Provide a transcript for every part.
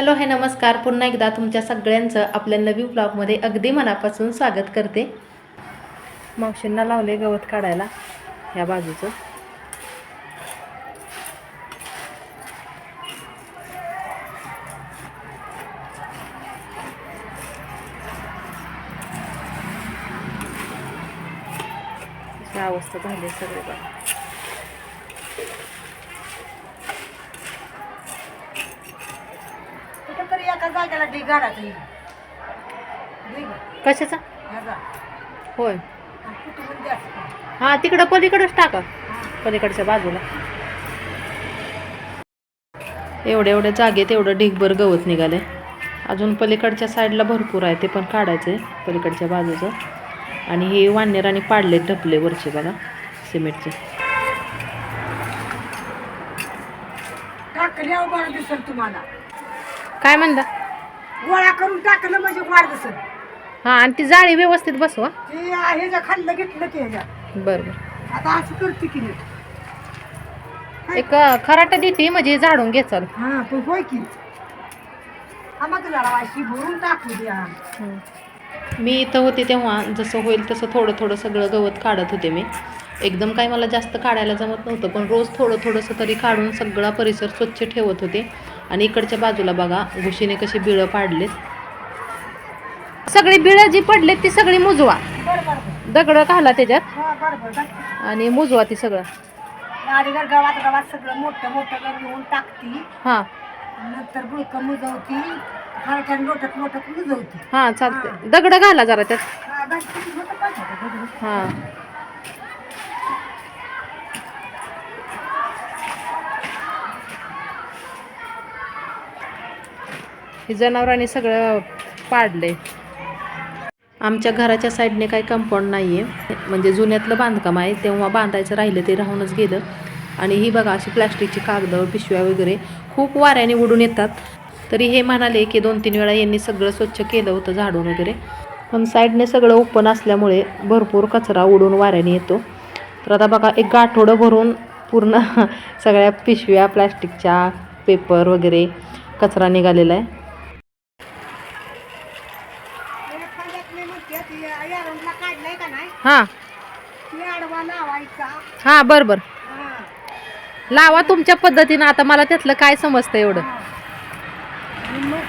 Hello हे नमस्कार. पुन्हा एकदा तुमच्या सगळ्यांचं आपल्या नवीन ब्लॉगमध्ये अगदी मनापासून स्वागत करते. मावशींना लावले गवत काढायला ह्या बाजूचं. अशी अवस्था झाली सगळे बघा कुठं तरी एका जागेला ढीग घालायचं येईल ढीग कशाचा? ह्याचा होय. आणि द्यायचं हां तिकडं पलीकडंच टाका. पलीकडच्या बाजूला. एवढ्या एवढ्या जागेत एवढं ढीगभर गवत निघाले अजून पलीकडच्या साईडला भरपूर आहे ते पण काढायचं आहे पलीकडच्या बाजूचं. आणि हे वानेराने पाडले ढपले वरचे बघा सिमेंटचे. टाकल्यावर गोळा दिसल तुम्हाला. काय म्हणता? गोळा करून टाकलं म्हणजे दिसल. हां आणि ती जाळी व्यवस्थित बसवा. ते ह्याच्या खाल्लं घेतलं की ह्याच्या बरं बरं. आता असं करते की नाही एक खराटा देते म्हणजे झाडून घे चाल हा तो होय की. हा जरा वाशी भरून टाकू द्या. मी इथं होते तेव्हा जसं होईल तसं थोडं थोडं सगळं गवत काढत होते मी. एकदम काय मला जास्त काढायला जमत नव्हतं पण रोज थोडं थोडंसं तरी काढून सगळा परिसर स्वच्छ ठेवत होते. आणि इकडच्या बाजूला बघा घुशीने कशी बिळं पाडलेत. सगळी बिळं जी पडलेत ती सगळी मुजवा. दगडं घाला त्याच्यात. हा. आणि मुजवा ती सगळं. गाडीवर गावात गावात सगळं मोठं मोठं घेऊन टाकती. हां. नंतर बुळकं मुजवती. हरक्यान लोटत लोटत मुजवती. हां चालतंय. दगडं घाला जरा त्यात. हा, बस किती मोठं पाहिजे होतं दगड. हे जनावरांनी सगळं पाडले आमच्या घराच्या साईडने काही कंपाऊंड नाही आहे म्हणजे जुन्यातलं बांधकाम आहे तेव्हा बांधायचं राहिलं ते राहूनच गेलं. आणि ही बघा अशी प्लॅस्टिकची कागदं पिशव्या वगैरे खूप वाऱ्याने उडून येतात. तरी हे म्हणाले की दोन तीन वेळा यांनी सगळं स्वच्छ केलं होतं झाडून वगैरे. पण साईडने सगळं ओपन असल्यामुळे भरपूर कचरा उडून वाऱ्याने येतो. तर आता बघा एक गाठोडं भरून पूर्ण सगळ्या पिशव्या प्लॅस्टिकच्या पेपर वगैरे कचरा निघालेला आहे एखाद्यात मी म्हणते ती यारंगला काढलाय का नाही हां. आडवा लावायचा. हां बरं बरं. हा, लावा तुमच्या पद्धतीनं आता मला त्यातलं काय समजतं एवढं. आणि मग?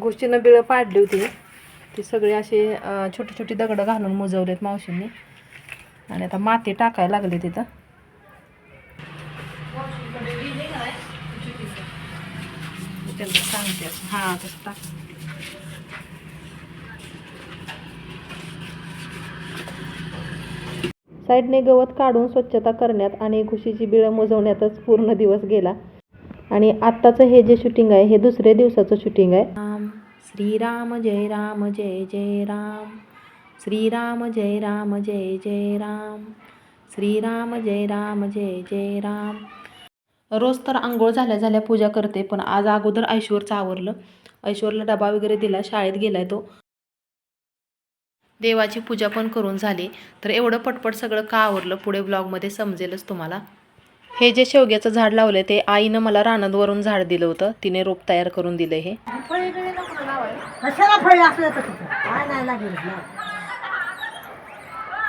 गोष्टीनं बिळं पाडली होती. ती सगळी अशी छोटी छोटी दगडं घालून मुजवलेत मावशींनी. आणि आता माती टाकायला लागली तिथं. त्यांना सांगते. हां तसं टाक. साईडने गवत काढून स्वच्छता करण्यात आणि घुशीची बिळं मुजवण्यातच पूर्ण दिवस गेला. आणि आत्ताचं हे जे शूटिंग आहे हे दुसऱ्या दिवसाचं शूटिंग आहे. राम श्रीराम जय राम जय जय राम. श्रीराम जय राम जय जय राम. श्रीराम जय राम जय जय राम. रोज तर आंघोळ झाल्या झाल्या पूजा करते पण आज अगोदर ऐश्वरचं आवरलं. ऐश्वरला डबा वगैरे दिला शाळेत गेलाय तो. देवाची पूजा पण करून झाली. तर एवढं पटपट सगळं का आवरलं पुढे ब्लॉगमध्ये समजेलच तुम्हाला. हे जे शेवग्याचं झाड लावलं ते आईनं मला रानदवरून झाड दिलं होतं. तिने रोप तयार करून दिलं हे फळी बिळी नको ना लावायला. कशाला फळी असं येतं तिथं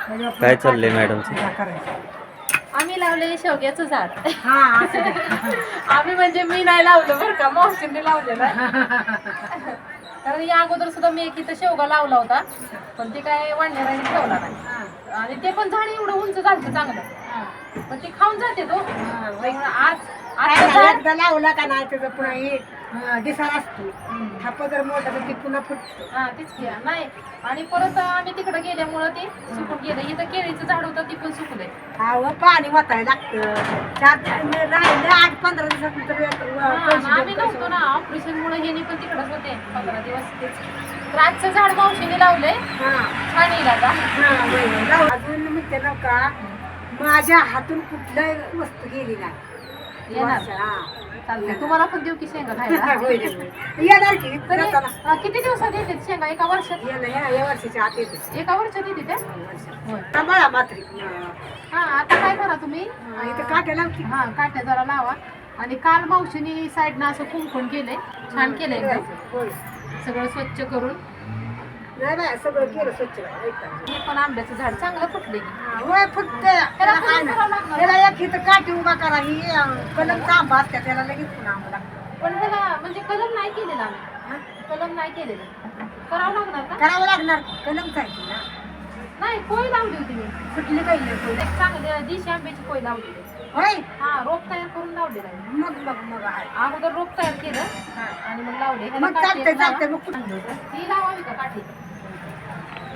काय नाही चाललंय मॅडमचं? करायची. आम्ही लावले शेवग्याचं झाड. हा. आम्ही म्हणजे मी नाही लावलं बरं का मावशींनी लावलेलं. कारण या अगोदर सुद्धा मी एक इथं शेवगा लावला होता पण ते काय वाढण्याराने ठेवला नाही. आणि ते पण झाड एवढं उंच झालं चांगलं. पण ते खाऊन जाते तो. आज नाही, लावला का नाही त्याचं पुन्हा दिसायला असतो. थाप जर मोठा तर ते पुन्हा फुटतो. हा तेच की. नाही आणि परत आम्ही तिकडे गेल्यामुळं ते सुकून गेलं. इथं केळीचं झाड होतं ते पण सुकलंय अहो पाणी वाचायला लागतं. चार राहिले आठ पंधरा दिवसात आम्ही नव्हतो ना. ऑपरेशन मुळे हे पण तिकडच होते. पंधरा दिवस. तेच आजचं झाड मावशीने लावलंय. छान येईल आता. अजून मी ते नका माझ्या हातून कुठल्याही वस्तू गेली नाही. चालतंय. तुम्हाला पण देऊ की शेंगा खायला? होय रे, होय. येणार की. तरी जाताना. अं, किती दिवसात येते शेंगा? एका वर्षात? या या वर्षीच्या आत येते. एका वर्षात येते त्या? होय. सांभाळा मात्री. हा आता काय करा तुम्ही? इथं काट्या हा काट्या जरा लावा. आणि काल मावशीनी साईडनं असं कुंकून केलंय. छान केलंय होय. सगळं स्वच्छ करून. नाही नाही सगळं केलं स्वच्छ हे पण आंब्याचं झाड चांगलं फुटले होय फक्त त्याला काय नाही त्याला एक इथं काठी उभा करा ही कलम तांबा असते त्याला लगेच पुन्हा आम्हाला पण त्याला म्हणजे कलम नाही केलेला आम्ही. कलम नाही केलेलं. करावं लागणार का? करावं लागणार कलम काय ना. नाही कोय लावली होती मी? कुठली काही एक चांगली दिशी आंब्याची कोय लावलेली होय? हा रोप तयार करून लावलेला आहे मग मग मग आहे. अगोदर रोप तयार केलं. आणि मग लावले. मग. चालतंय मग कुठं? ती लावावी का काठी?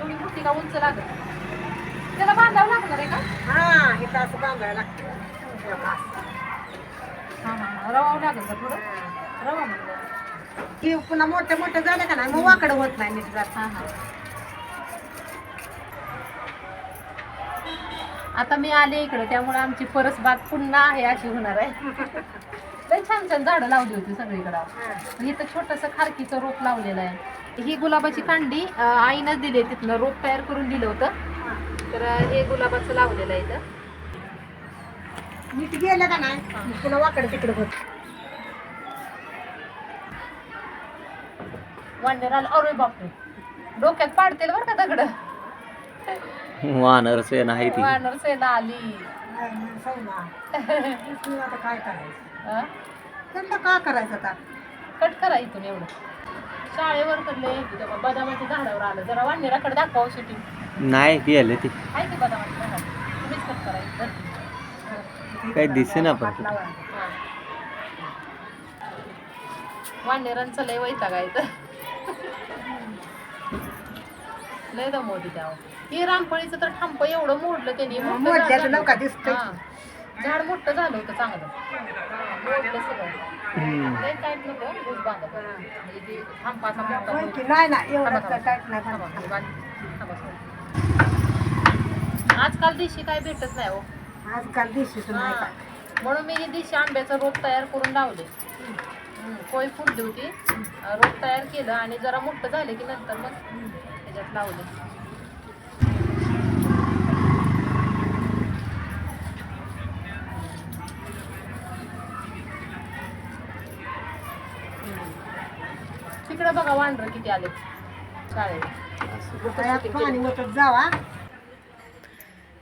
एवढी मोठी का उंच लागत त्याला बांधावं लागणार आहे का? हा इथं असं बांधायला लागतं. हा हा हा रवावं लागेल का थोडं? रवा म्हणजे की पुन्हा मोठं मोठं झालं का नाही मग वाकडं होत नाही नीट जात. हा हा. आता मी आले इकडे त्यामुळे आमची परसबाग पुन्हा आहे अशी होणार आहे. लय छान छान झाडं लावली होती सगळीकडं. इथं छोटस खारकीचं रोप लावलेलं आहे. ही गुलाबाची कांडी आईनंच दिली तिथनं. रोप तयार करून दिलं होतं. तर हे गुलाबाचं लावलेलं आहे इथं. नीट गेलं का नाही? पुन्हा वाकडं तिकडं होत वांडेर आलं अरे बापरे. डोक्यात पाडतील बरं का दगड? वानर सेना आहे ती. वानर सेना आली. काय करायचं? अं? त्यांना का करायचं आता? कट करा इथून एवढं. शाळेवर कडले बदामाच्या झाडावर आलं. जरा वांडेराकडे दाखवा शूटिंग नाही ती आहे की बदामाच्या झाडावर तुम्हीच कट करायचं काही दिसेना पण. हात लावा. लय आहे तर लय दमवती त्यावर हे रामफळीचं तर थांब एवढं मोडलं त्यांनी. हा. नौका दिसतंय. हा. झाड मोठं झालं होतं चांगलं. सगळं. हम्म. लय टाईट नको ऊस बांधत. म्हणजे ते थांबाचा मोठा? नाही ना एवढं टाईट नाही थांबा. आजकाल देशी काय भेटत नाही हो. आजकाल नाही हा. का म्हणून मी हे देशी आंब्याचं रोप तयार करून लावले. कोय फुटली होती. रोप तयार केलं आणि जरा मोठं झालं की नंतर मग त्याच्यात लावले. तिकडे बघा वांढर किती आले. शाळेत. जावा.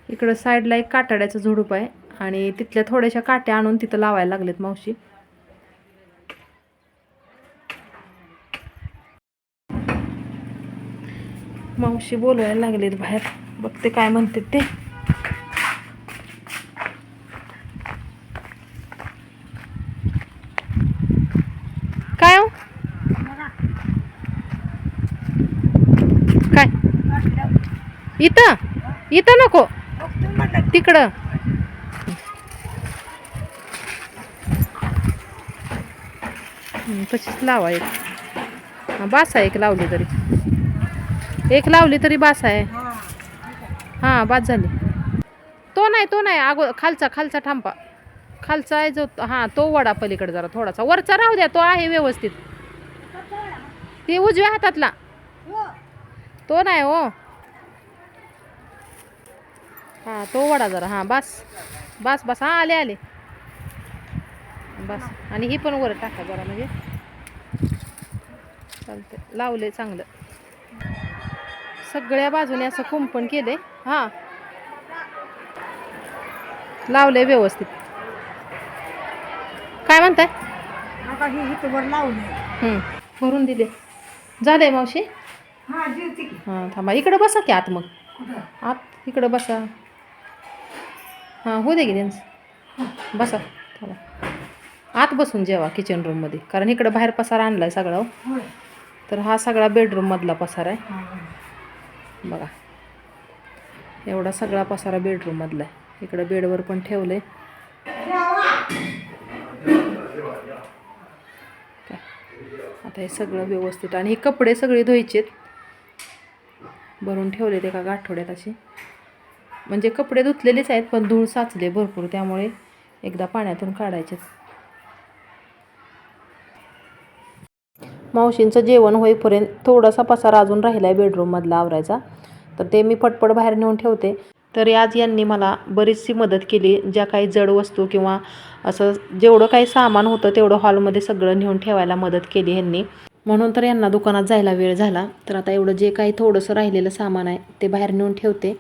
इकडं साईडला एक काटाड्याचं झुडूप आहे आणि तिथल्या थोड्याशा काट्या आणून तिथं लावायला लागलेत मावशी. मावशी बोलवायला लागलेत बाहेर. बघते काय म्हणते ते काय हो काय इथं इथं नको. तिकडं. तशीच लावा एक. बास आहे एक लावली तरी. एक लावली तरी बास आहे. हां बास झाली. तो नाही तो नाही. अगो खालचा खालचा थांबा खालचा आहे जो हां तो वडा पलीकडे जरा थोडासा. वरचा राहू द्या तो आहे व्यवस्थित. ते उजव्या हातातला. तो नाही हो. हां तो वडा जरा हां बस बस बस हां आले आले. बस आणि ही पण वर टाका जरा म्हणजे. चालते लावले चांगलं. सगळ्या बाजूने असं कुंपण केले हां. लावले व्यवस्थित. काय म्हणताय? ही लावली भरून दिले. झाले मावशी? हा हां थांबा इकडं बसा की आत मग. आत इकडं बसा. हां होऊ दे की त्यांचं. बसा. थांबा आत बसून जेवा किचन रूममध्ये कारण इकडं बाहेर पसारा आणला आहे सगळा. हो. तर हा सगळा बेडरूममधला पसारा आहे. हा. बघा. एवढा सगळा पसारा बेडरूममधला आहे. इकडं बेडवर पण ठेवलं आहे काय? आता हे सगळं व्यवस्थित. आणि हे कपडे सगळे धुवायचेत. भरून ठेवले ते का आठवड्यात असे. म्हणजे कपडे धुतलेलेच आहेत पण धूळ साचले भरपूर. त्यामुळे एकदा पाण्यातून काढायचे. मावशींचं जेवण होईपर्यंत थोडासा पसारा अजून राहिला आहे बेडरूममधला आवरायचा. तर ते मी पटपट बाहेर नेऊन ठेवते. तरी आज यांनी मला बरीचशी मदत केली. ज्या काही जड वस्तू किंवा असं जेवढं काही सामान होतं तेवढं हॉलमध्ये सगळं नेऊन ठेवायला मदत केली ह्यांनी म्हणून तर यांना दुकानात जायला वेळ झाला. तर आता एवढं जे काही थोडंसं राहिलेलं सामान आहे ते बाहेर नेऊन ठेवते.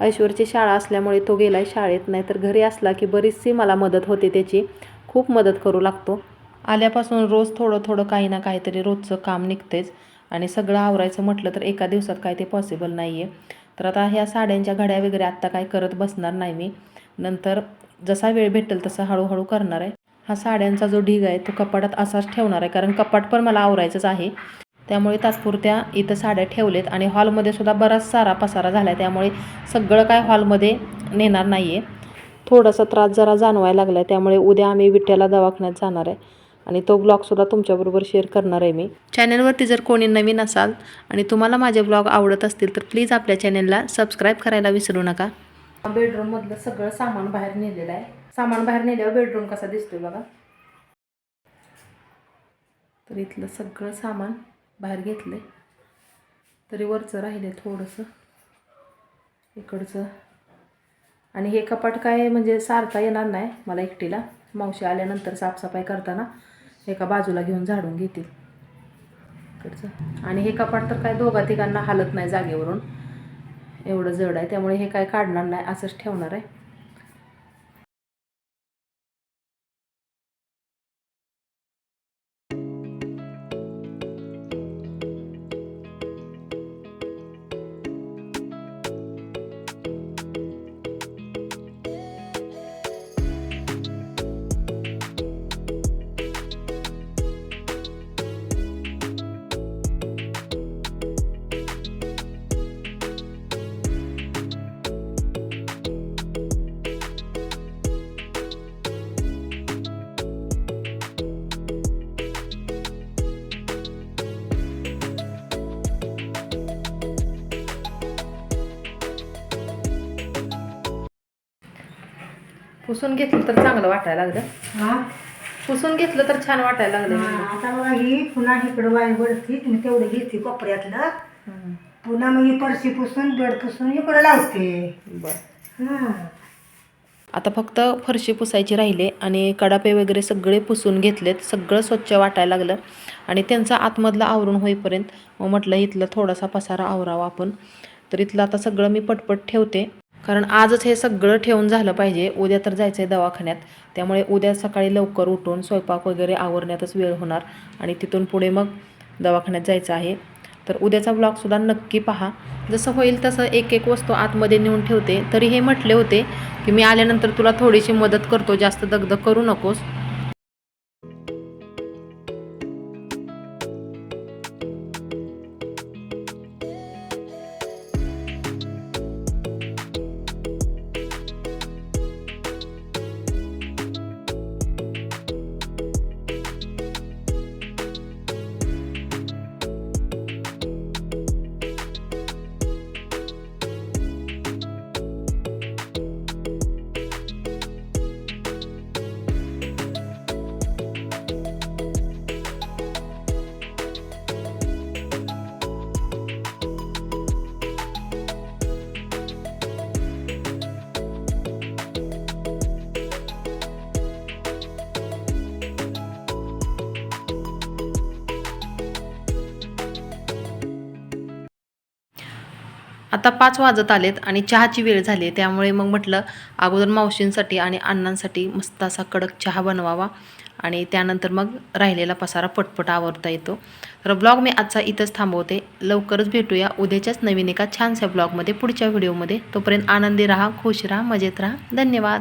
ऐश्वरची शाळा असल्यामुळे तो गेला आहे शाळेत. नाही तर घरी असला की बरीचशी मला मदत होते त्याची. खूप मदत करू लागतो. आल्यापासून रोज थोडं थोडं काही ना काहीतरी रोजचं काम निघतेच. आणि सगळं आवरायचं म्हटलं तर एका दिवसात काय ते पॉसिबल नाही आहे तर आता ह्या साड्यांच्या घड्या वगैरे आत्ता काय करत बसणार नाही मी. नंतर जसा वेळ भेटेल तसा हळूहळू करणार आहे. हा साड्यांचा जो ढीग आहे तो कपाटात असाच ठेवणार आहे. कारण कपाट पण मला आवरायचंच आहे. त्यामुळे तात्पुरत्या इथं साड्या ठेवलेत आणि हॉलमध्ये सुद्धा बराच सारा पसारा झाला आहे त्यामुळे सगळं काय हॉलमध्ये नेणार नाही आहे थोडासा त्रास जरा जाणवायला लागला आहे त्यामुळे उद्या आम्ही विट्याला दवाखान्यात जाणार आहे. आणि तो ब्लॉगसुद्धा तुमच्याबरोबर शेअर करणार आहे मी. चॅनलवरती जर कोणी नवीन असाल आणि तुम्हाला माझे ब्लॉग आवडत असतील तर प्लीज आपल्या चॅनलला सबस्क्राईब करायला विसरू नका. बेडरूममधलं सगळं सामान बाहेर नेलेलं आहे. सामान बाहेर नेल्यावर बेडरूम कसा दिसतोय बघा. तर इथलं सगळं सामान बाहेर घेतलं. आहे तरी वरचं राहिलं थोडंसं. इकडचं. आणि हे कपाट काय म्हणजे सारता येणार नाही मला एकटीला. मावशी आल्यानंतर साफसफाई करताना एका बाजूला घेऊन झाडून घेतील. इकडचं. आणि हे कपाट तर काय दोघा तिघांना हालत नाही जागेवरून. एवढं जड आहे त्यामुळे हे काय काढणार नाही असंच ठेवणार आहे. पुसून घेतलं तर चांगलं वाटायला लागलं. हा? पुसून घेतलं तर छान वाटायला लागलं. हा, आता बघा ही पुन्हा इकडं वाय वरती तुम्ही तेवढं घेते कोपऱ्यातलं. हम्म. पुन्हा मग ही परशी पुसून बेड पुसून इकडं लावते. बरं. हा. आता फक्त फरशी पुसायची राहिले आणि कडापे वगैरे सगळे पुसून घेतलेत सगळं स्वच्छ वाटायला लागलं. आणि त्यांचा आतमधला आवरून होईपर्यंत मग म्हटलं इथलं थोडासा पसारा आवरावा आपण. तर इथलं आता सगळं मी पटपट ठेवते. कारण आजच हे सगळं ठेवून झालं पाहिजे. उद्या तर जायचं आहे दवाखान्यात. त्यामुळे उद्या सकाळी लवकर उठून स्वयंपाक वगैरे आवरण्यातच वेळ होणार आणि तिथून पुढे मग दवाखान्यात जायचं आहे. तर उद्याचा ब्लॉगसुद्धा नक्की पहा. जसं होईल तसं एक एक वस्तू आतमध्ये नेऊन ठेवते. तरी हे म्हटले होते की मी आल्यानंतर तुला थोडीशी मदत करतो. जास्त दगदग करू नकोस. आता पाच वाजत आलेत आणि चहाची वेळ झाली आहे त्यामुळे मग म्हटलं अगोदर मावशींसाठी आणि अण्णांसाठी मस्त असा कडक चहा बनवावा आणि त्यानंतर मग राहिलेला पसारा पटपट आवरता येतो. तर ब्लॉग मी आजचा इथंच थांबवते. लवकरच भेटूया उद्याच्याच नवीन एका छानशा ब्लॉगमध्ये पुढच्या व्हिडिओमध्ये. तोपर्यंत आनंदी राहा खुश राहा मजेत राहा. धन्यवाद.